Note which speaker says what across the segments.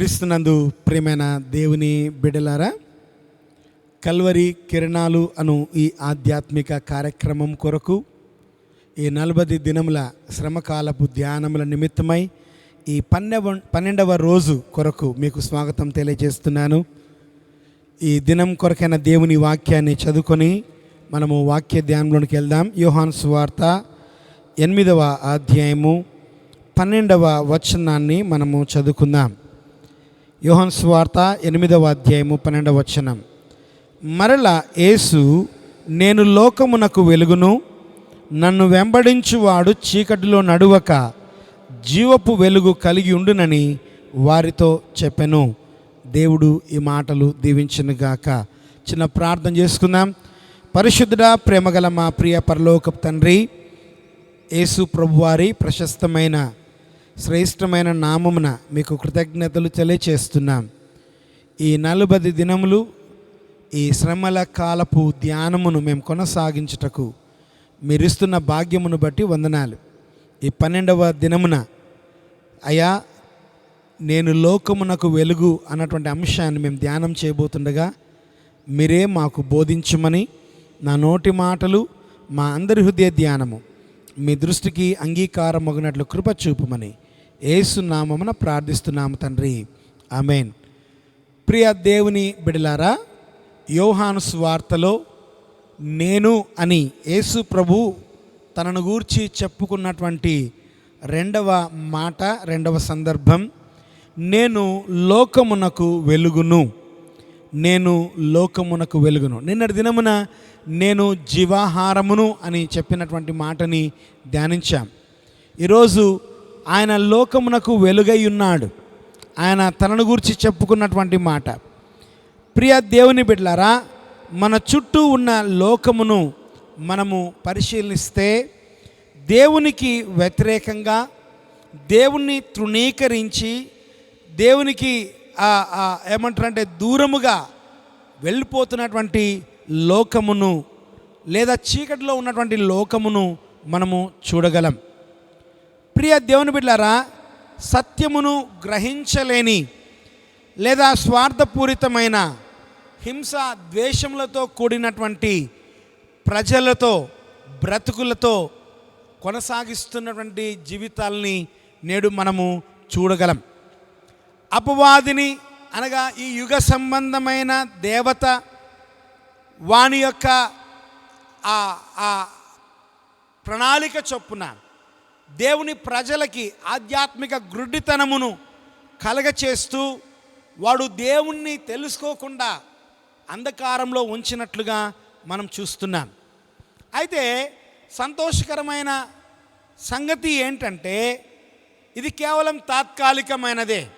Speaker 1: యేసుక్రీస్తునందు ప్రేమైన దేవుని బిడలారా కల్వరి కిరణాలు అను ఈ ఆధ్యాత్మిక కార్యక్రమం కొరకు ఈ నలభై దినముల శ్రమకాలపు ధ్యానముల నిమిత్తమై ఈ పన్నెవ పన్నెండవ రోజు కొరకు మీకు స్వాగతం తెలియజేస్తున్నాను. ఈ దినం కొరకైన దేవుని వాక్యాన్ని చదువుకొని మనము వాక్య ధ్యానంలోనికి వెళ్దాం. యోహాన్ సువార్త ఎనిమిదవ అధ్యాయము పన్నెండవ వచనాన్ని మనము చదువుకుందాం. యోహన్ స్వార్త ఎనిమిదవ అధ్యాయము పన్నెండవ వచనం. మరల యేసు నేను లోకమునకు వెలుగును నన్ను వెంబడించువాడు చీకటిలో నడువక జీవపు వెలుగు కలిగి ఉండునని వారితో చెప్పెను. దేవుడు ఈ మాటలు దీవించునుగాక చిన్న ప్రార్థన చేసుకుందాం. పరిశుద్ధుడా ప్రేమగల మా ప్రియ పరలోకపు తండ్రి యేసు ప్రభువారి ప్రశస్తమైన శ్రేష్టమైన నామమున మీకు కృతజ్ఞతలు తెలియచేస్తున్నాం. ఈ నలభై దినములు ఈ శ్రమల కాలపు ధ్యానమును మేము కొనసాగించుటకు మీరిస్తున్న భాగ్యమును బట్టి వందనాలు. ఈ పన్నెండవ దినమున అయా నేను లోకమునకు వెలుగు అన్నటువంటి అంశాన్ని మేము ధ్యానం చేయబోతుండగా మీరే మాకు బోధించమని నా నోటి మాటలు మా అందరి హృదయ ధ్యానము మీ దృష్టికి అంగీకారం మగినట్లు కృప చూపమని ఏసునామమున ప్రార్థిస్తున్నాము తండ్రి. ఆమెన్. ప్రియ దేవుని బిడలారా యోహాను స్వార్తలో నేను అని యేసు ప్రభు తనను గూర్చి చెప్పుకున్నటువంటి రెండవ మాట రెండవ సందర్భం నేను లోకమునకు వెలుగును. నేను లోకమునకు వెలుగును. నిన్నటి దినమున నేను జీవాహారమును అని చెప్పినటువంటి మాటని ధ్యానించాం. ఈరోజు ఆయన లోకమునకు వెలుగై ఉన్నాడు. ఆయన తనను గురించి చెప్పుకున్నటువంటి మాట. ప్రియ దేవుని బిడ్డలారా మన చుట్టూ ఉన్న లోకమును మనము పరిశీలిస్తే దేవునికి వ్యతిరేకంగా దేవుణ్ణి తృణీకరించి దేవునికి ఆ- ఆ ఏమంటారంటే దూరముగా వెళ్ళిపోతున్నటువంటి లోకమును లేదా చీకటిలో ఉన్నటువంటి లోకమును మనము చూడగలం. ప్రియ దేవుని బిడ్డారా సత్యమును గ్రహించలేని లేదా స్వార్థపూరితమైన హింస ద్వేషములతో కూడినటువంటి ప్రజలతో బ్రతుకులతో కొనసాగిస్తున్నటువంటి జీవితాలని నేడు మనము చూడగలం. అపవాదిని అనగా ఈ యుగ సంబంధమైన దేవత వాని యొక్క ఆ ఆ ప్రణాళిక చొప్పున దేవుని ప్రజలకి ఆధ్యాత్మిక గ్రుడ్డితనమును కలగచేస్తూ వాడు దేవుణ్ణి తెలుసుకోకుండా అంధకారంలో ఉంచినట్లుగా మనం చూస్తున్నాం. అయితే సంతోషకరమైన సంగతి ఏంటంటే ఇది కేవలం తాత్కాలికమైనదే.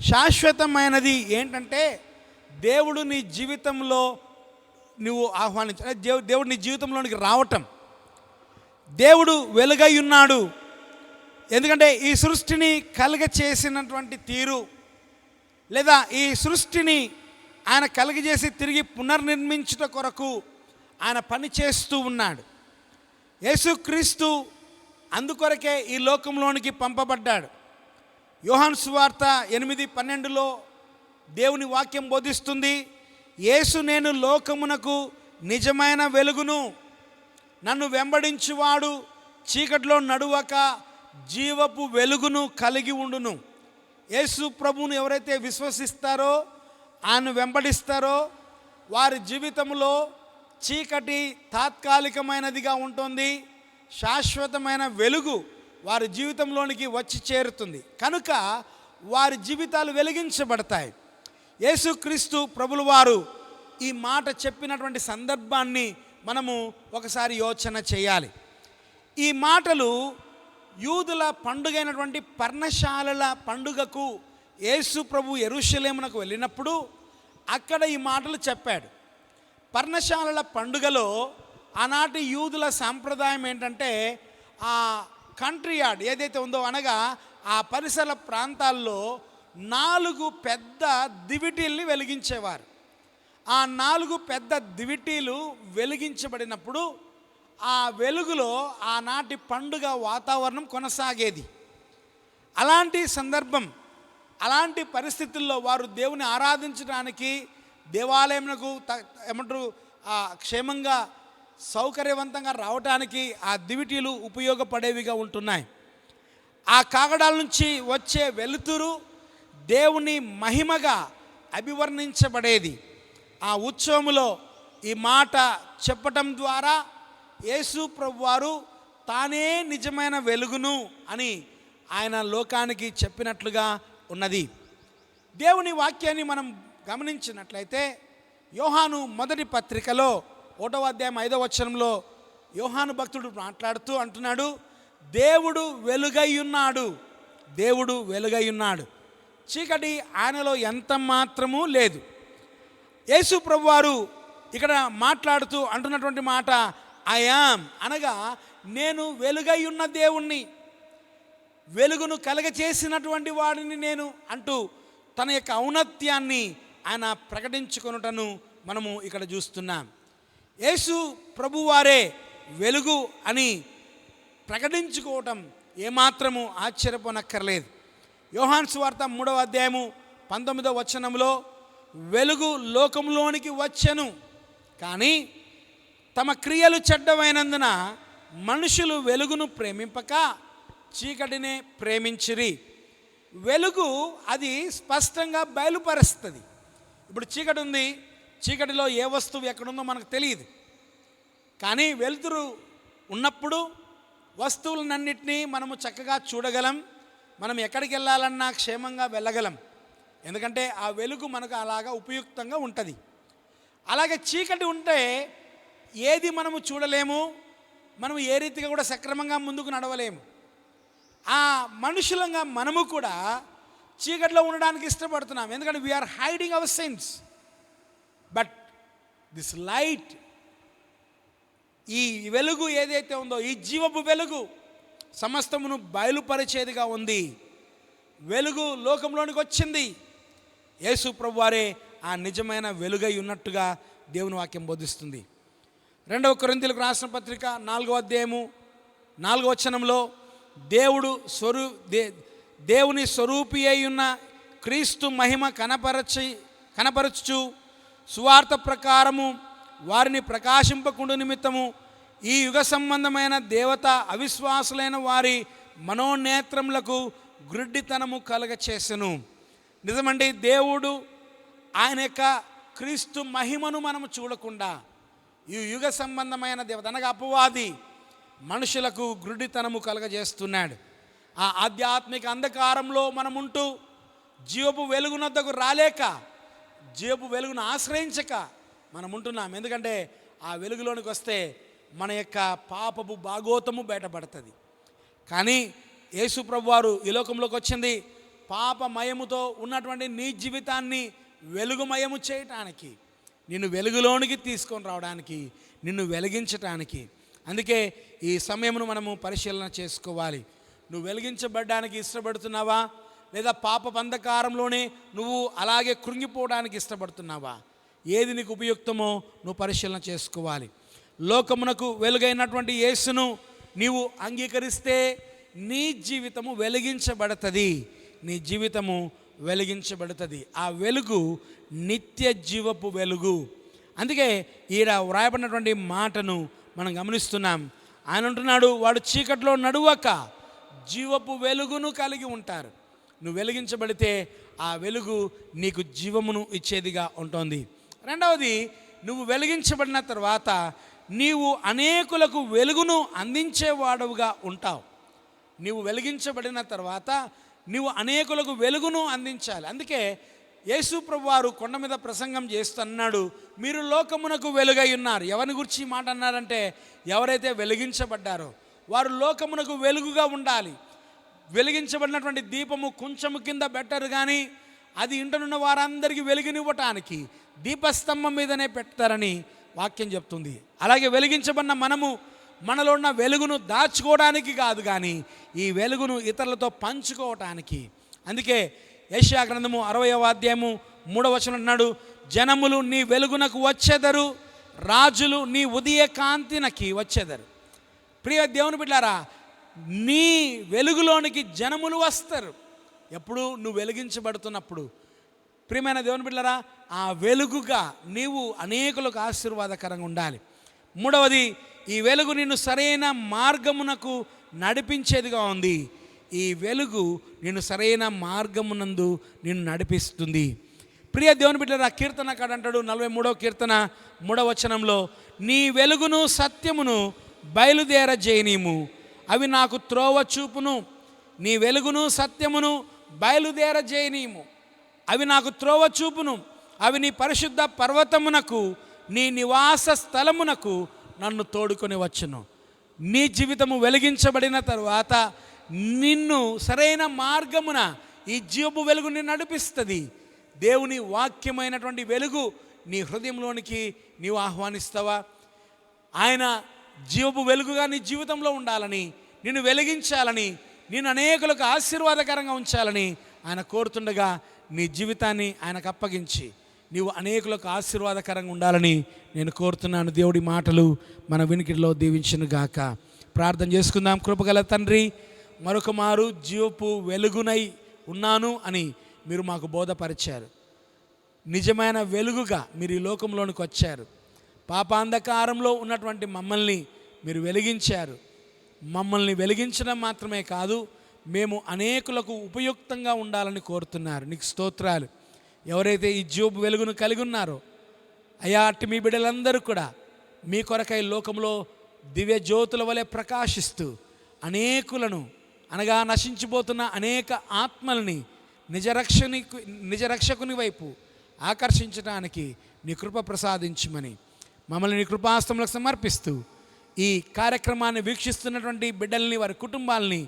Speaker 1: శాశ్వతమైనది ఏంటంటే దేవుడు నీ జీవితంలో నువ్వు ఆహ్వానించ దేవు దేవుడు నీ జీవితంలోనికి రావటం. దేవుడు వెలుగై ఉన్నాడు. ఎందుకంటే ఈ సృష్టిని కలుగ చేసినటువంటి తీరు లేదా ఈ సృష్టిని ఆయన కలుగజేసి తిరిగి పునర్నిర్మించుట కొరకు ఆయన పని చేస్తూ ఉన్నాడు. యేసుక్రీస్తు అందుకొరకే ఈ లోకంలోనికి పంపబడ్డాడు. యోహాన్ సువార్త ఎనిమిది పన్నెండులో దేవుని వాక్యం బోధిస్తుంది యేసు నేను లోకమునకు నిజమైన వెలుగును నన్ను వెంబడించువాడు చీకటిలో నడువక జీవపు వెలుగును కలిగి ఉండును. యేసు ప్రభువును ఎవరైతే విశ్వసిస్తారో ఆయన వెంబడిస్తారో వారి జీవితంలో చీకటి తాత్కాలికమైనదిగా ఉంటుంది శాశ్వతమైన వెలుగు వారి జీవితంలోనికి వచ్చి చేరుతుంది. కనుక వారి జీవితాలు వెలిగించబడతాయి. యేసుక్రీస్తు ప్రభులు వారు ఈ మాట చెప్పినటువంటి సందర్భాన్ని మనము ఒకసారి యోచన చేయాలి. ఈ మాటలు యూదుల పండుగైనటువంటి పర్ణశాలల పండుగకు యేసు ప్రభు ఎరుషలేమునకు వెళ్ళినప్పుడు అక్కడ ఈ మాటలు చెప్పాడు. పర్ణశాలల పండుగలో ఆనాటి యూదుల సాంప్రదాయం ఏంటంటే ఆ కంట్రీ యార్డ్ ఏదైతే ఉందో అనగా ఆ పరిసర ప్రాంతాల్లో నాలుగు పెద్ద దివిటీల్ని వెలిగించేవారు. ఆ నాలుగు పెద్ద దివిటీలు వెలిగించబడినప్పుడు ఆ వెలుగులో ఆనాటి పండుగ వాతావరణం కొనసాగేది. అలాంటి సందర్భం అలాంటి పరిస్థితుల్లో వారు దేవుని ఆరాధించడానికి దేవాలయంకు త- ఏమంటారు ఆ క్షేమంగా సౌకర్యవంతంగా రావడానికి ఆ దివిటీలు ఉపయోగపడేవిగా ఉంటున్నాయి. ఆ కాగడాల నుంచి వచ్చే వెలుతురు దేవుని మహిమగా అభివర్ణించబడేది. ఆ ఉత్సవములో ఈ మాట చెప్పటం ద్వారా యేసు ప్రభువారు తానే నిజమైన వెలుగును అని ఆయన లోకానికి చెప్పినట్లుగా ఉన్నది. దేవుని వాక్యాన్ని మనం గమనించినట్లయితే యోహాను మొదటి పత్రికలో ఒకటవ అధ్యాయం ఐదవ వచనంలో యోహాను భక్తుడు మాట్లాడుతూ అంటున్నాడు దేవుడు వెలుగై ఉన్నాడు దేవుడు వెలుగై ఉన్నాడు. చీకటి ఆయనలో ఎంత మాత్రమూ లేదు. యేసు ప్రభువారు ఇక్కడ మాట్లాడుతూ అంటున్నటువంటి మాట ఐయామ్ అనగా నేను వెలుగై ఉన్న దేవుణ్ణి వెలుగును కలగచేసినటువంటి వాడిని నేను అంటూ తన యొక్క ఔన్నత్యాన్ని ఆయన ప్రకటించుకొనుటను మనము ఇక్కడ చూస్తున్నాం. యేసు ప్రభువారే వెలుగు అని ప్రకటించుకోవటం ఏమాత్రము ఆశ్చర్యపోనక్కర్లేదు. యోహాన్స్ వార్త మూడవ అధ్యాయము పంతొమ్మిదవ వచనంలో వెలుగు లోకంలోనికి వచ్చెను. కానీ తమ క్రియలు చెడ్డమైనందున మనుషులు వెలుగును ప్రేమింపక చీకటినే ప్రేమించిరి. వెలుగు అది స్పష్టంగా బయలుపరుస్తుంది. ఇప్పుడు చీకటి ఉంది చీకటిలో ఏ వస్తువు ఎక్కడుందో మనకు తెలియదు. కానీ వెలుతురు ఉన్నప్పుడు వస్తువులన్నింటినీ మనము చక్కగా చూడగలం. మనం ఎక్కడికి వెళ్ళాలన్నా క్షేమంగా వెళ్ళగలం. ఎందుకంటే ఆ వెలుగు మనకు అలాగా ఉపయుక్తంగా ఉంటుంది. అలాగే చీకటి ఉంటే ఏది మనము చూడలేము మనం ఏ రీతిగా కూడా సక్రమంగా ముందుకు నడవలేము. ఆ మనుషులంగా మనము కూడా చీకటిలో ఉండడానికి ఇష్టపడుతున్నాం. ఎందుకంటే we're hiding our sins but this light ఈ వెలుగు ఏదైతే ఉందో ఈ జీవపు వెలుగు సమస్తమును బయలుపరిచేదిగా ఉంది. వెలుగు లోకంలోనికి వచ్చింది. యేసు ప్రభు వారే ఆ నిజమైన వెలుగై ఉన్నట్టుగా దేవుని వాక్యం బోధిస్తుంది. రెండవ కొరింతలకు రాసిన పత్రిక నాలుగవ అధ్యాయము నాలుగవ వచనంలో దేవుడు స్వరూ దే దేవుని స్వరూపి అయి ఉన్న క్రీస్తు మహిమ కనపరచి కనపరచు సువార్త ప్రకారము వారిని ప్రకాశింపకుండా నిమిత్తము ఈ యుగ సంబంధమైన దేవత అవిశ్వాసులైన వారి మనోనేత్రములకు గ్రుడ్డితనము కలగ చేసెను నిజమండి దేవుడు ఆయన యొక్క క్రీస్తు మహిమను మనము చూడకుండా ఈ యుగ సంబంధమైన దేవత అనగా అపవాది మనుషులకు గ్రుడితనము కలగజేస్తున్నాడు. ఆ ఆధ్యాత్మిక అంధకారంలో మనముంటూ జీవపు వెలుగునద్దకు రాలేక జీవపు వెలుగును ఆశ్రయించక మనముంటున్నాం. ఎందుకంటే ఆ వెలుగులోనికి వస్తే మన యొక్క పాపపు భాగోతము బయటపడుతుంది. కానీ యేసుప్రభు వారు ఈ లోకంలోకి వచ్చింది పాపమయముతో ఉన్నటువంటి నీ జీవితాన్ని వెలుగుమయము చేయటానికి నిన్ను వెలుగులోనికి తీసుకొని రావడానికి నిన్ను వెలిగించటానికి. అందుకే ఈ సమయమును మనము పరిశీలన చేసుకోవాలి. నువ్వు వెలిగించబడ్డానికి ఇష్టపడుతున్నావా? లేదా పాప బంధకారంలోనే నువ్వు అలాగే కృంగిపోవడానికి ఇష్టపడుతున్నావా? ఏది నీకు ఉపయుక్తమో నువ్వు పరిశీలన చేసుకోవాలి. లోకమునకు వెలుగైనటువంటి యేసును నీవు అంగీకరిస్తే నీ జీవితము వెలిగించబడుతుంది. నీ జీవితము వెలిగించబడుతుంది. ఆ వెలుగు నిత్య జీవపు వెలుగు. అందుకే ఈడ వ్రాయబడినటువంటి మాటను మనం గమనిస్తున్నాం. ఆయన అంటున్నాడు వాడు చీకట్లో నడువక జీవపు వెలుగును కలిగి ఉంటారు. నువ్వు వెలిగించబడితే ఆ వెలుగు నీకు జీవమును ఇచ్చేదిగా ఉంటుంది. రెండవది నువ్వు వెలిగించబడిన తర్వాత నీవు అనేకులకు వెలుగును అందించేవాడవుగా ఉంటావు. నీవు వెలిగించబడిన తర్వాత నీవు అనేకులకు వెలుగును అందించాలి. అందుకే యేసు ప్రభు వారు కొండ మీద ప్రసంగం చేస్తున్నాడు. మీరు లోకమునకు వెలుగై ఉన్నారు. ఎవరిని గురించి మాట అన్నారంటే ఎవరైతే వెలిగించబడ్డారో వారు లోకమునకు వెలుగుగా ఉండాలి. వెలిగించబడినటువంటి దీపము కొంచెము కింద బెటర్ కానీ అది ఇంటనున్న వారందరికీ వెలుగునివ్వటానికి దీపస్తంభం మీదనే పెడతారని వాక్యం చెప్తుంది. అలాగే వెలిగించబడిన మనము మనలో ఉన్న వెలుగును దాచుకోవడానికి కాదు కానీ ఈ వెలుగును ఇతరులతో పంచుకోవటానికి. అందుకే యెషయా గ్రంథము అరవయవ అధ్యాయము మూడవ వచనం అన్నాడు జనములు నీ వెలుగునకు వచ్చేదరు రాజులు నీ ఉదయ కాంతినకి వచ్చేదరు. ప్రియ దేవుని బిడ్డారా నీ వెలుగులోనికి జనములు వస్తారు. ఎప్పుడు నువ్వు వెలిగించబడుతున్నప్పుడు. ప్రియమైన దేవుని బిడ్డరా ఆ వెలుగుగా నీవు అనేకులకు ఆశీర్వాదకరంగా ఉండాలి. మూడవది ఈ వెలుగు నిన్ను సరైన మార్గమునకు నడిపించేదిగా ఉంది. ఈ వెలుగు నిన్ను సరైన మార్గమునందు నిన్ను నడిపిస్తుంది. ప్రియ దేవుని బిడ్డల కీర్తన కాడ అంటాడు నలభై మూడవ కీర్తన మూడవ వచనంలో నీ వెలుగును సత్యమును బయలుదేరజేయనీము. అవి నాకు త్రోవ చూపును నీ వెలుగును సత్యమును బయలుదేరజేయనీము. అవి నాకు త్రోవ చూపును అవి నీ పరిశుద్ధ పర్వతమునకు నీ నివాస స్థలమునకు నన్ను తోడుకొని వచ్చును. నీ జీవితము వెలిగించబడిన తరువాత నిన్ను సరైన మార్గమున ఈ జీవపు వెలుగు నిన్ను నడిపిస్తుంది. దేవుని వాక్యమైనటువంటి వెలుగు నీ హృదయంలోనికి నీవు ఆహ్వానిస్తావా? ఆయన జీవపు వెలుగుగా నీ జీవితంలో ఉండాలని నిన్ను వెలిగించాలని నేను అనేకులకు ఆశీర్వాదకరంగా ఉంచాలని ఆయన కోరుతుండగా నీ జీవితాన్ని ఆయనకు అప్పగించి నీవు అనేకులకు ఆశీర్వాదకరంగా ఉండాలని నేను కోరుతున్నాను. దేవుడి మాటలు మన వినికిడిలో దీవించను గాక. ప్రార్థన చేసుకుందాం. కృపగల తండ్రి మరొక మారు జీవపు వెలుగునై ఉన్నాను అని మీరు మాకు బోధపరిచారు. నిజమైన వెలుగుగా మీరు ఈ లోకంలోనికి వచ్చారు. పాపాంధకారంలో ఉన్నటువంటి మమ్మల్ని మీరు వెలిగించారు. మమ్మల్ని వెలిగించడం మాత్రమే కాదు మేము అనేకులకు ఉపయుక్తంగా ఉండాలని కోరుతున్నారు. నీకు స్తోత్రాలు. ఎవరైతే ఈ జోబు వెలుగును కలిగి ఉన్నారో అయా అట్టి మీ బిడ్డలందరూ కూడా మీ కొరకై లోకంలో దివ్య జ్యోతుల వలె ప్రకాశిస్తూ అనేకులను అనగా నశించిపోతున్న అనేక ఆత్మల్ని నిజరక్షని నిజరక్షకుని వైపు ఆకర్షించడానికి నీ కృప ప్రసాదించమని మమ్మల్ని నీ కృపాస్తములకు సమర్పిస్తూ ఈ కార్యక్రమాన్ని వీక్షిస్తున్నటువంటి బిడ్డల్ని వారి కుటుంబాలని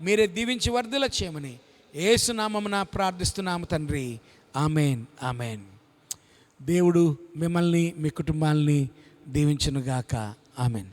Speaker 1: మీరే దీవించి వర్ధుల చేయమని ఏసునామమున ప్రార్థిస్తున్నాము తండ్రి. Amen amen. దేవుడు మిమ్మల్ని మీ కుటుంబాల్ని దీవించునుగాక. ఆమెన్.